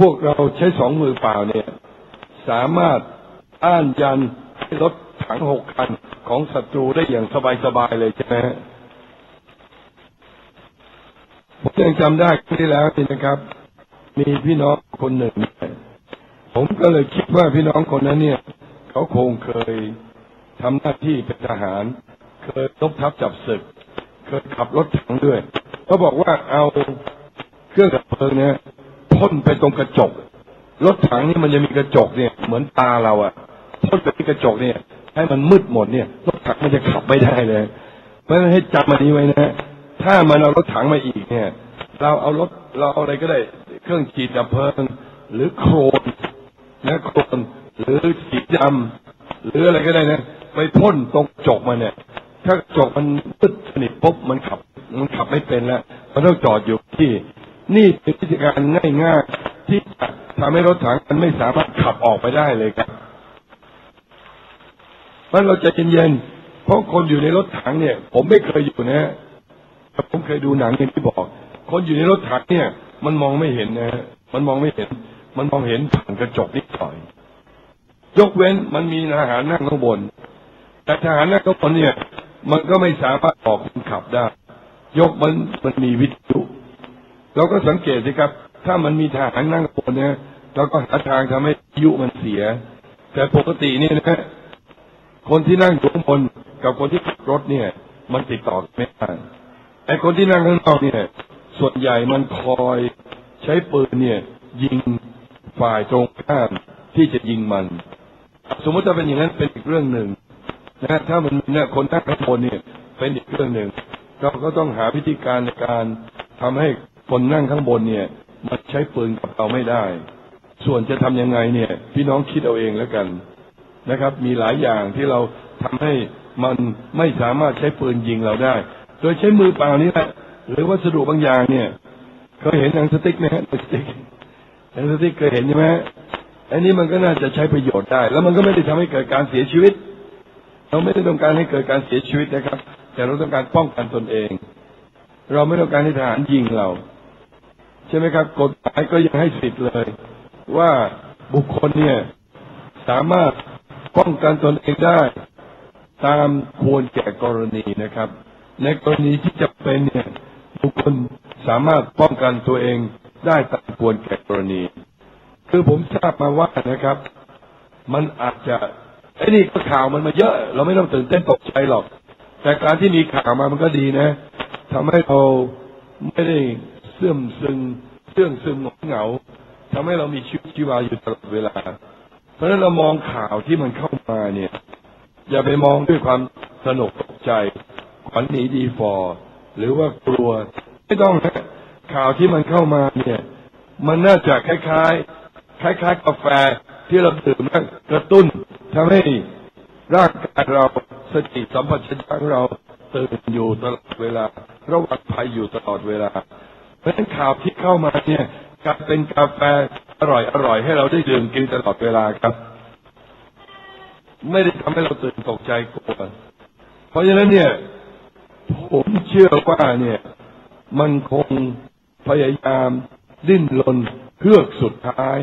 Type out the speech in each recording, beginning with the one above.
พวกเราใช้สองมือเปล่าเนี่ย สามารถอ้านยันให้รถถังหกคันของศัตรูได้อย่างสบายๆเลยใช่ไหมผมยังจำได้ที่แล้วนี่นะครับ มีพี่น้องคนหนึ่ง ผมก็เลยคิดว่าพี่น้องคนนั้นเนี่ย เขาคงเคยทำหน้าที่เป็นทหาร เคยรบทัพจับศึก เคยขับรถถังด้วยเขาบอกว่าเอาเครื่องดับเพลิงเนี่ย พ่นไปตรงกระจก รถถังนี่มันจะมีกระจกเนี่ย เหมือนตาเราอะพ่นไปที่กระจกเนี่ย ให้มันมืดหมดเนี่ยรถถังมันจะขับไม่ได้เลย เพราะฉะนั้นให้จำมันนี้ไว้นะ ถ้ามันเอารถถังมาอีกเนี่ย เราเอารถเราเอาอะไรก็ได้ เครื่องฉีดดับเพลิง หรือโครนนะโครนหรือสีดำหรืออะไรก็ได้นะไปพ่นตรงจกมันเนี่ย ถ้ากระจกมันมืดสนิทปุ๊บมันขับ มันขับไม่เป็นแล้ว มันต้องจอดอยู่ที่ นี่เป็นวิธีการง่ายๆที่จะทำให้รถถังมันไม่สามารถขับออกไปได้เลยครับมันเราจะเย็นๆเพราะคนอยู่ในรถถังเนี่ย ผมไม่เคยอยู่นะผมเคยดูหนังอย่างที่บอก คนอยู่ในรถถังเนี่ย มันมองไม่เห็นนะมันมองไม่เห็น มันมองเห็นผ่านกระจกนิดหน่อย ยกเว้นมันมีทหารนั่งข้างบน แต่ทหารนั่งข้างบนเนี่ย มันก็ไม่สามารถออกคนขับได้ ยกมันมันมีวิทยุ เราก็สังเกตสิครับ ถ้ามันมีทหารนั่งบนเนี่ยเราก็หาทางทำให้วิทยุมันเสีย แต่ปกติเนี่ยนะคนที่นั่งอยู่ข้างบนกับคนที่ขับรถเนี่ย มันติดต่อไม่ได้ไอ้คนที่นั่งข้างนอกเนี่ย ส่วนใหญ่มันคอยใช้ปืนเนี่ย ยิงฝ่ายตรงข้ามที่จะยิงมัน สมมติถ้าเป็นอย่างนั้นเป็นอีกเรื่องหนึ่งนะถ้ามันเนี่ยคนนั่งข้างบนเนี่ย เป็นอีกเรื่องหนึ่งเราก็ต้องหาวิธีการในการทำให้ คนนั่งข้างบนเนี่ย มันใช้ปืนกับเราไม่ได้ ส่วนจะทำยังไงเนี่ย พี่น้องคิดเอาเองแล้วกันนะครับ มีหลายอย่างที่เราทำให้มันไม่สามารถใช้ปืนยิงเราได้ โดยใช้มือเปล่านี่แหละหรือวัสดุบางอย่างเนี่ยเคยเห็นหนังสติ๊กไหมฮะหนังสติ๊กหนังสติ๊กเคยเห็นใช่ไหมอันนี้มันก็น่าจะใช้ประโยชน์ได้ แล้วมันก็ไม่ได้ทำให้เกิดการเสียชีวิต เราไม่ได้ต้องการให้เกิดการเสียชีวิตนะครับ แต่เราต้องการป้องกันตนเอง เราไม่ต้องการให้ทหารยิงเรา ใช่ไหมครับ กฎหมายก็ยังให้สิทธิ์เลย ว่าบุคคลเนี่ย สามารถป้องกันตนเองได้ ตามควรแก่กรณีนะครับ ในกรณีที่จะเป็นเนี่ยบุคคลสามารถป้องกันตัวเองได้ตามควรแก่กรณี คือผมทราบมาว่านะครับ มันอาจจะไอ้นี่ก็ข่าวมันมาเยอะ เราไม่ต้องตื่นเต้นตกใจหรอก แต่การที่มีข่าวมามันก็ดีนะทำให้เราไม่ได้ เสื่อมซึงเสื่องซึมหงเหงาทำให้เรามีชีวิตชีวาอยู่ตลอดเวลา เพราะฉะนั้นเรามองข่าวที่มันเข้ามาเนี่ย อย่าไปมองด้วยความสนุกตกใจขวัญหนีดีฟอหรือว่ากลัว ไม่ต้องนะข่าวที่มันเข้ามาเนี่ย มันน่าจะคล้ายๆ คล้าย ๆ กาแฟที่เราดื่มแล้วกระตุ้นทำให้ร่างกายเราสติสัมปชัญญะของเราตื่นอยู่ตลอดเวลาระวังภัยอยู่ตลอดเวลา เพราะฉะนั้นข่าวที่เข้ามาเนี่ยกลายเป็นกาแฟอร่อยอร่อยให้เราได้ดื่มกินตลอดเวลาครับ ไม่ได้ทำให้เราตื่นตกใจกลัวเพราะฉะนั้นเนี่ย ผมเชื่อว่าเนี่ย มันคงพยายามดิ้นรนเพื่อสุดท้าย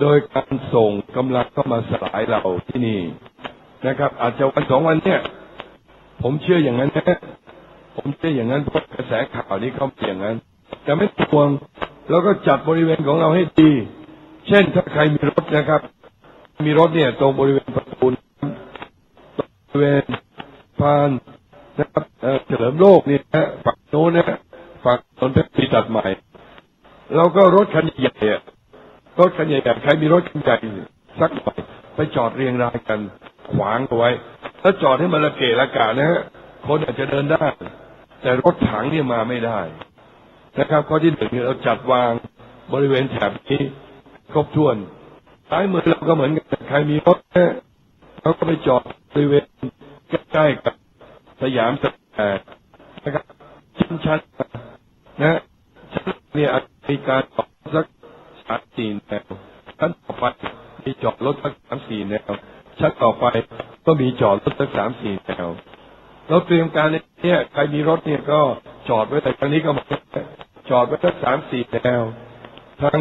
โดยการส่งกำลังเข้ามาสลายเราที่นี่นะครับ อาจจะวันสองวันเนี่ย ผมเชื่ออย่างนั้นนะผมเชื่ออย่างนั้นเพราะ แสข่าวนี้เขาเป็นอย่างนั้น แต่ไม่ตวงเราก็จัดบริเวณของเราให้ดี เช่นถ้าใครมีรถนะครับ มีรถเนี่ย ตรงบริเวณประตูบริเวณพานนะครับเฉลิมโลกเนี่นะฝั่งโน้นนะฝั่งถนนเพชรศรีตัดใหม่เราก็รถคันใหญ่รถคันใหญ่ใครมีรถคันใหญ่สักหน่อยไปจอดเรียงรายกันขวางเอาไว้ ถ้าจอดให้มันละเกะละกะนะฮะคนอาจจะเดินได้ แต่รถถังเนี่ยมาไม่ได้ นะครับข้อที่หนึ่งเราจัดวางบริเวณแถบนี้ครบถ้วนซ้ายมือเราก็เหมือนกันใครมีรถนะเราก็ไปจอดบริเวณใกล้ๆกับสยามสแควร์นะครับชั้นชั้นนะชั้นเนี่ยมีการจอดสักสามสี่แนวชั้นต่อไปมีจอดรถสักสามสี่แนวชั้นต่อไปก็มีจอดรถสักสามสี่แนวเราเตรียมการใน เนี่ยใครมีรถเนี่ยก็จอดไว้แต่ครั้งนี้ก็มาจอดไว้สักสามสี่แนวทาง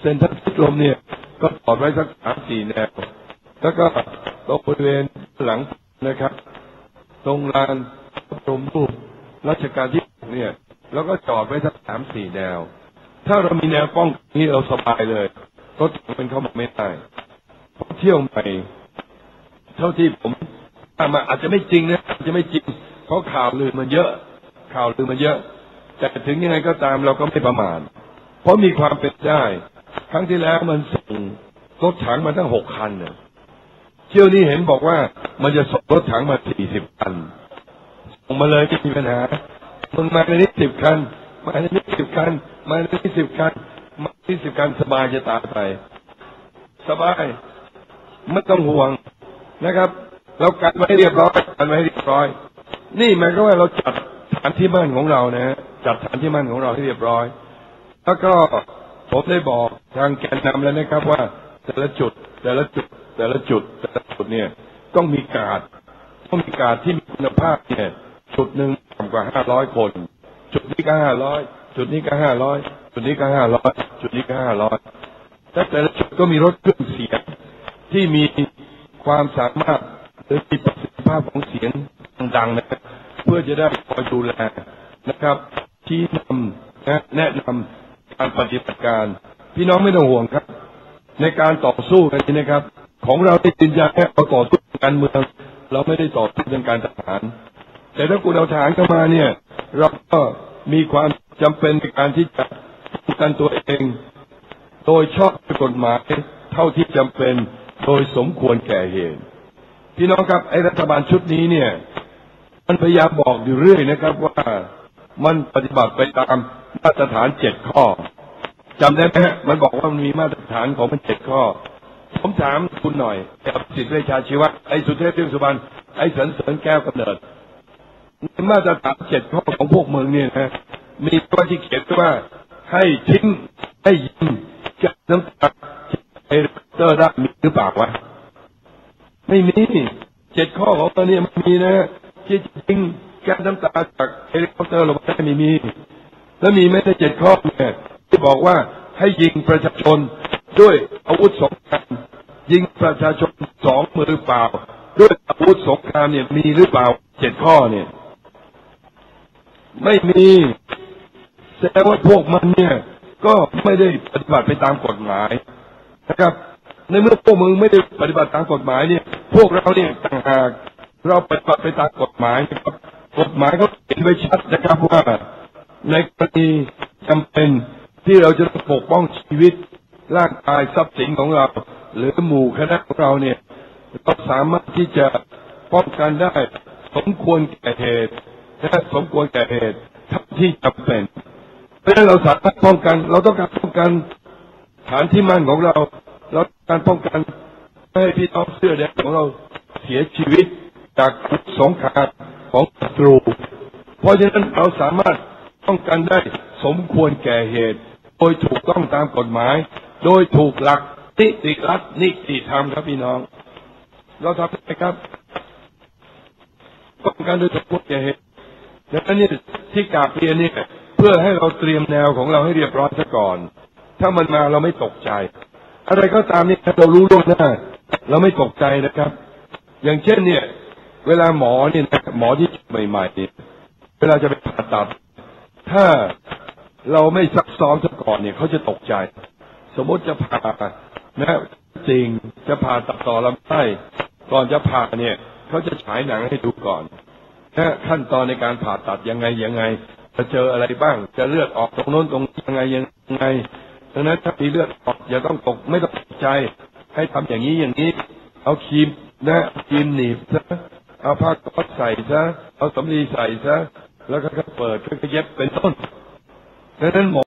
เซ็นทรัลชิลมเนี่ย ก็จอดไว้สักสามสี่แนว แล้วก็ตรงบริเวณหลังนะครับ ตรงลานพระบรมรูปรัชกาลที่หกเนี่ย แล้วก็จอดไว้สักสามสี่แนว ถ้าเรามีแนวป้องกันนี้เราสบายเลยรถเป็นเข้ามาไม่ได้เพราะเที่ยวใหม่ เท่าที่ผมมาอาจจะไม่จริงนะอาจจะไม่จริง ราะข่าวลือมันเยอะ ข่าวลือมันเยอะ แต่ถึงยังไงก็ตามเราก็ไม่ประมาทเพราะมีความเป็นได้ ครั้งที่แล้วมันส่งรถถังมาตั้งหกคันเนี่ยเที่ยวนี้เห็นบอกว่ามันจะส่งรถถังมาสี่สิบคันส่งมาเลยไม่มีปัญหามึงมาในนี้สิบคัน มาในนี้สิบคัน มาในนี้สิบคัน มาในนี้สิบคันสบายจะตายไป สบายไม่ต้องห่วงนะครับ เรากันไว้ให้เรียบร้อยกันไว้ให้เรียบร้อย นี่หมายก็ว่าเราจัดฐานที่มั่นของเรานะฮะจัดฐานที่มั่นของเราให้เรียบร้อย แล้วก็ผมได้บอกทางแกนนำแล้วนะครับว่า แต่ละจุด แต่ละจุด แต่ละจุด แต่ละจุดเนี่ย ต้องมีการดต้องมีการดที่มีคุณภาพเนี่ย จุดหนึ่งต่ำกว่าห้าร้อยคน จุดนี้ก็ห้าร้อยจุดนี้ก็ห้าร้อยจุดนี้ก็ห้าร้อยจุดนี้ก็ห้าร้อยแต่ละจุดก็มีรถเครื่องเสียงที่มีความสามารถหรือมีประสิทธิภาพของเสียง ดังๆนะเพื่อจะได้คอยดูแลนะครับชี้นำนะแนะนำการปฏิบัติการ พี่น้องไม่ต้องห่วงครับ ในการต่อสู้กันนี้นะครับ ของเราได้ยืนยันแค่ประกอบการเมือง เราไม่ได้ต่อสู้ทางการทหาร แต่ถ้าคุณเอาทหารเข้ามาเนี่ย เราก็มีความจำเป็นในการที่จะป้องกันตัวเอง โดยชอบกฎหมายเท่าที่จำเป็นโดยสมควรแก่เหตุพี่น้องครับไอ้รัฐบาลชุดนี้เนี่ย มันพยายามบอกอยู่เรื่อยนะครับว่ามันปฏิบัติไปตามมาตรฐานเจ็ดข้อจำได้ไหมฮะมันบอกว่ามันมีมาตรฐานของมันเจ็ดข้อ ผมถามคุณหน่อยกับสิทธิเวชาชีวะไอ้สุเทพเทือกสุบรรณไอ้สันเสริญแก้วกำเนิดในมาตรฐานเจ็ดข้อของพวกเมืองเนี่ยนะมีข้อที่เขียนว่าให้ทิ้งให้ยิงแก้น้ำตาเฮลิคอปเตอร์ได้มีหรือเปล่าวะไม่มีเจ็ดข้อของตัวนี้มันมีนะ ที่ทิ้งแก๊สน้ำตาจากเฮลิคอปเตอร์ลงมาได้ไม่มี แล้วมีไหมในเจ็ดข้อเนี่ยที่บอกว่าให้ยิงประชาชนด้วยอาวุธสงครามยิงประชาชนสองมือเปล่า ด้วยอาวุธสงครามเนี่ยมีหรือเปล่าเจ็ดข้อเนี่ย ไม่มีแสดงว่าพวกมันเนี่ย ก็ไม่ได้ปฏิบัติไปตามกฎหมายนะครับ ในเมื่อพวกมึงไม่ได้ปฏิบัติตามกฎหมายเนี่ย พวกเราเนี่ยต่างหาก เราปฏิบัติไปตามกฎหมายนะครับกฎหมายเขาเขียนไว้ชัดนะครับว่า ในกรณีจำเป็นที่เราจะปกป้องชีวิตร่างกายทรัพย์สินของเรา หรือหมู่คณะของเราเนี่ยเราสามารถที่จะป้องกันได้ สมควรแก่เหตุและสมควรแก่เหตุท่าที่จำเป็นเพราะฉะนั้นเราสามารถป้องกัน เราต้องการป้องกันฐานที่มั่นของเรา เราต้องการป้องกันไม่ให้พี่น้องเสื้อแดงของเราเสียชีวิต จากสงครามของศัตรู เพราะฉะนั้นเราสามารถป้องกันได้สมควรแก่เหตุ โดยถูกต้องตามกฎหมาย โดยถูกหลักนิติรัฐนิติธรรมครับพี่น้อง เราทำได้ครับป้องกันโดยถูกควรแก่เหตุดังนั้นนี่ที่กาเรียนเนี่ยเพื่อให้เราเตรียมแนวของเราให้เรียบร้อยซะก่อน ถ้ามันมาเราไม่ตกใจ อะไรก็ตามเนี่ยเรารู้ล่วงหน้า เราไม่ตกใจนะครับ อย่างเช่นเนี่ย เวลาหมอเนี่ยนะหมอที่ใหม่ๆเนี่ยเวลาจะไปผ่าตัด ถ้าเราไม่ซักซ้อมซะก่อนเนี่ยเขาจะตกใจ สมมติจะผ่านะจริงจะผ่าตัดต่อลำไส้ก่อนจะผ่าเนี่ยเขาจะฉายหนังให้ดูก่อนนะขั้นตอนในการผ่าตัดยังไงยังไง จะเจออะไรบ้าง จะเลือดออกตรงโน้นตรงนี้ยังไงยังไงดังนั้นถ้ามีเลือดออกอย่าต้องตกไม่ต้องตกใจ ให้ทำอย่างนี้อย่างนี้ เอาครีมนะครีมหนีบซะ เอาผ้าก๊อซใส่ซะเอาสำลีใส่ซะแล้วก็เปิดก็เย็บเป็นต้นดังนั้นหมอ